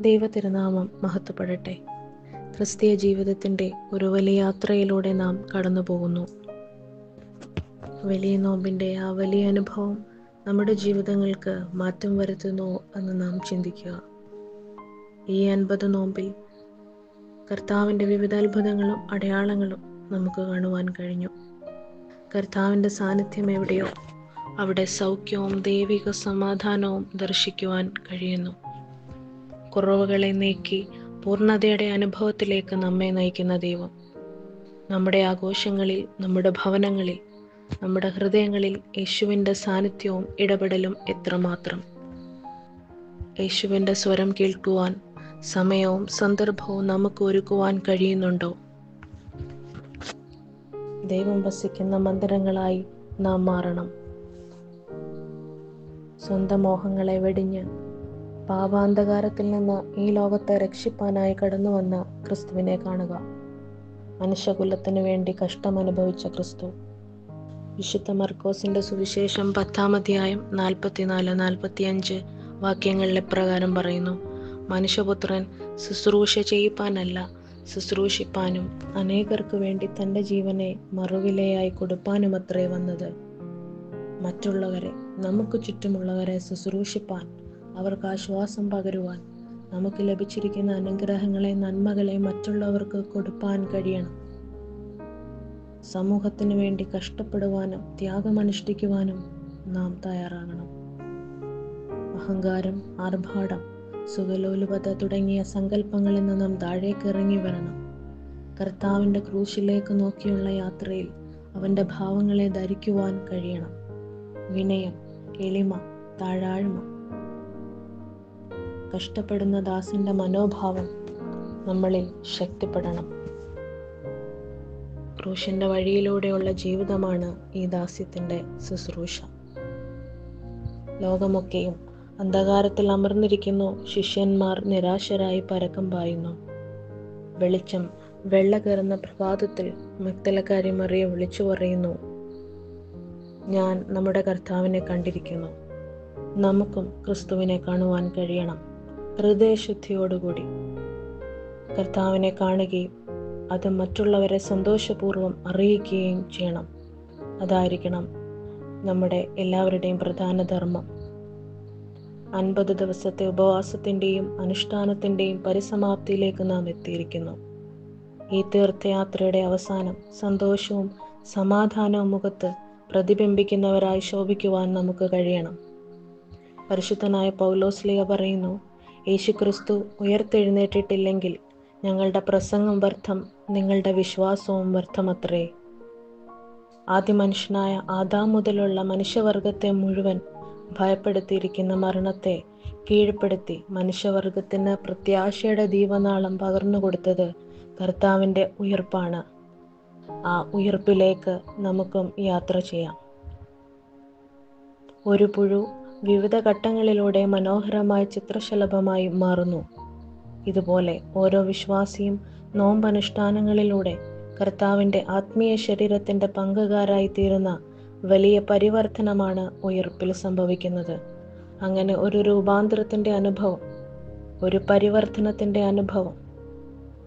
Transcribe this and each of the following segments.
ദൈവ തിരുനാമം മഹത്വപ്പെടട്ടെ. ക്രിസ്തീയ ജീവിതത്തിന്റെ ഒരു വലിയ യാത്രയിലൂടെ നാം കടന്നു പോകുന്നു വലിയ നോമ്പിന്റെ ആ വലിയ അനുഭവം നമ്മുടെ ജീവിതങ്ങൾക്ക് മാറ്റം വരുത്തുന്നു എന്ന് നാം ചിന്തിക്കുക. ഈ അൻപത് നോമ്പിൽ കർത്താവിന്റെ വിവിധ അത്ഭുതങ്ങളും അടയാളങ്ങളും നമുക്ക് കാണുവാൻ കഴിഞ്ഞു. കർത്താവിന്റെ സാന്നിധ്യം എവിടെയോ അവിടെ സൗഖ്യവും ദൈവിക സമാധാനവും ദർശിക്കുവാൻ കഴിയുന്നു. കുറവുകളെ നീക്കി പൂർണതയുടെ അനുഭവത്തിലേക്ക് നമ്മെ നയിക്കുന്ന ദൈവം. നമ്മുടെ ആഘോഷങ്ങളിൽ നമ്മുടെ ഭവനങ്ങളിൽ നമ്മുടെ ഹൃദയങ്ങളിൽ യേശുവിന്റെ സാന്നിധ്യവും ഇടപെടലും എത്രമാത്രം. യേശുവിന്റെ സ്വരം കേൾക്കുവാൻ സമയവും സന്ദർഭവും നമുക്ക് ഒരുക്കുവാൻ കഴിയുന്നുണ്ടോ? ദൈവം വസിക്കുന്ന മന്ദിരങ്ങളായി നാം മാറണം. സ്വന്തം മോഹങ്ങളെ വെടിഞ്ഞ് പാപാന്തകാരത്തിൽ നിന്ന് ഈ ലോകത്തെ രക്ഷിപ്പാനായി കടന്നു വന്ന ക്രിസ്തുവിനെ കാണുക. മനുഷ്യകുലത്തിനു വേണ്ടി കഷ്ടം അനുഭവിച്ച ക്രിസ്തു. വിശുദ്ധ മർക്കോസിന്റെ സുവിശേഷം പത്താം അധ്യായം നാൽപ്പത്തിനാല് നാൽപ്പത്തിയഞ്ച് വാക്യങ്ങളിലെ പ്രകാരം പറയുന്നു മനുഷ്യപുത്രൻ ശുശ്രൂഷ ചെയ്യിപ്പാനല്ല ശുശ്രൂഷിപ്പാനും അനേകർക്ക് വേണ്ടി തന്റെ ജീവനെ മറുവിലയായി കൊടുപ്പാനുമത്രേ വന്നത്. മറ്റുള്ളവരെ നമുക്ക് ചുറ്റുമുള്ളവരെ ശുശ്രൂഷിപ്പാൻ അവർക്ക് ആശ്വാസം പകരുവാൻ നമുക്ക് ലഭിച്ചിരിക്കുന്ന അനുഗ്രഹങ്ങളെ നന്മകളെ മറ്റുള്ളവർക്ക് കൊടുപ്പാൻ കഴിയണം. സമൂഹത്തിന് വേണ്ടി കഷ്ടപ്പെടുവാനും ത്യാഗമനുഷ്ഠിക്കുവാനും നാം തയ്യാറാകണം. അഹങ്കാരം ആർഭാടം സുഖലോലുപത തുടങ്ങിയ സങ്കല്പങ്ങളിൽ നിന്ന് നാം താഴേക്ക് ഇറങ്ങി വരണം. കർത്താവിന്റെ ക്രൂശിലേക്ക് നോക്കിയുള്ള യാത്രയിൽ അവന്റെ ഭാവങ്ങളെ ധരിക്കുവാൻ കഴിയണം. വിനയം എളിമ താഴാഴ്മ കഷ്ടപ്പെടുന്ന ദാസിന്റെ മനോഭാവം നമ്മളിൽ ശക്തിപ്പെടണം. ക്രൂശന്റെ വഴിയിലൂടെയുള്ള ജീവിതമാണ് ഈ ദാസ്യത്തിന്റെ ശുശ്രൂഷ. ലോകമൊക്കെയും അന്ധകാരത്തിൽ അമർന്നിരിക്കുന്നു ശിഷ്യന്മാർ നിരാശരായി പരക്കം പായുന്നു. വെളിച്ചം വെള്ള കയറുന്ന പ്രഭാതത്തിൽ മക്തലക്കാരി മറിയെ വിളിച്ചു പറയുന്നു ഞാൻ നമ്മുടെ കർത്താവിനെ കണ്ടിരിക്കുന്നു. നമുക്കും ക്രിസ്തുവിനെ കാണുവാൻ കഴിയണം. ഹൃദയശുദ്ധിയോടുകൂടി. കർത്താവിനെ കാണുകയും അത് മറ്റുള്ളവരെ സന്തോഷപൂർവം അറിയിക്കുകയും ചെയ്യണം. അതായിരിക്കണം നമ്മുടെ എല്ലാവരുടെയും പ്രധാന ധർമ്മം. അൻപത് ദിവസത്തെ ഉപവാസത്തിന്റെയും അനുഷ്ഠാനത്തിന്റെയും പരിസമാപ്തിയിലേക്ക് നാം എത്തിയിരിക്കുന്നു. ഈ തീർത്ഥയാത്രയുടെ അവസാനം സന്തോഷവും സമാധാനവും മുഖത്ത് പ്രതിബിംബിക്കുന്നവരായി ശോഭിക്കുവാൻ നമുക്ക് കഴിയണം. പരിശുദ്ധനായ പൗലോസ്ലിയ പറയുന്നു യേശുക്രിസ്തു ഉയർത്തെഴുന്നേറ്റിട്ടില്ലെങ്കിൽ ഞങ്ങളുടെ പ്രസംഗം വ്യർത്ഥം നിങ്ങളുടെ വിശ്വാസവും വ്യർത്ഥമത്രേ. ആദ്യ മനുഷ്യനായ ആദാം മുതലുള്ള മനുഷ്യവർഗത്തെ മുഴുവൻ ഭയപ്പെടുത്തിയിരിക്കുന്ന മരണത്തെ കീഴ്പ്പെടുത്തി മനുഷ്യവർഗത്തിന് പ്രത്യാശയുടെ ദീപനാളം പകർന്നു കൊടുത്തത് കർത്താവിന്റെ ഉയർപ്പാണ്. ആ ഉയർപ്പിലേക്ക് നമുക്കും യാത്ര ചെയ്യാം. ഒരു പുഴു വിവിധ ഘട്ടങ്ങളിലൂടെ മനോഹരമായ ചിത്രശലഭമായി മാറുന്നു. ഇതുപോലെ ഓരോ വിശ്വാസിയും നോമ്പനുഷ്ഠാനങ്ങളിലൂടെ കർത്താവിന്റെ ആത്മീയ ശരീരത്തിന്റെ പങ്കുകാരായി തീരുന്ന വലിയ പരിവർത്തനമാണ് ഉയർപ്പിൽ സംഭവിക്കുന്നത്. അങ്ങനെ ഒരു രൂപാന്തരത്തിന്റെ അനുഭവം ഒരു പരിവർത്തനത്തിന്റെ അനുഭവം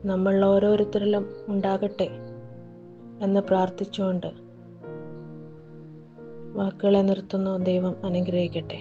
നമ്മൾ ഓരോരുത്തരിലും ഉണ്ടാകട്ടെ എന്ന് പ്രാർത്ഥിച്ചുകൊണ്ട് വാക്കുകളെ നിർത്തുന്നു. ദൈവം അനുഗ്രഹിക്കട്ടെ.